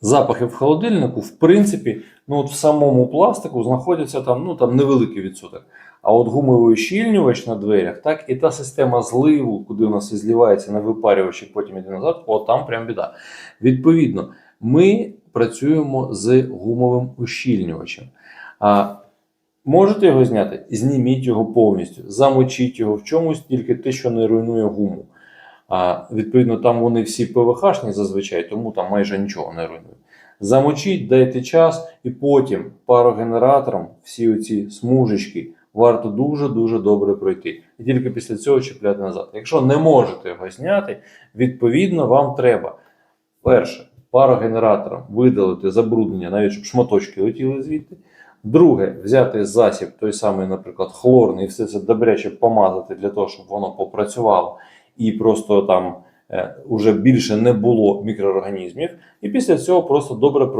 запахи в холодильнику, в принципі, ну от в самому пластику знаходяться там, ну, там невеликий відсоток. А от гумовий ущільнювач на дверях, так, і та система зливу, куди у нас і зливається на випарювач і потім іде назад, от там прям біда. Відповідно, ми працюємо з гумовим ущільнювачем. А можете його зняти? Зніміть його повністю, замочіть його в чомусь, тільки те, що не руйнує гуму. Відповідно, там вони всі ПВХшні зазвичай, тому там майже нічого не руйнує. Замочіть, дайте час, і потім парогенератором всі оці смужечки варто дуже-дуже добре пройти. І тільки після цього чіпляти назад. Якщо не можете його зняти, відповідно вам треба перше парогенератором видалити забруднення, навіть щоб шматочки летіли звідти. Друге, взяти засіб, той самий, наприклад, хлорний, і все це добряче помазати для того, щоб воно попрацювало і просто там е, уже більше не було мікроорганізмів. І після цього просто добре промити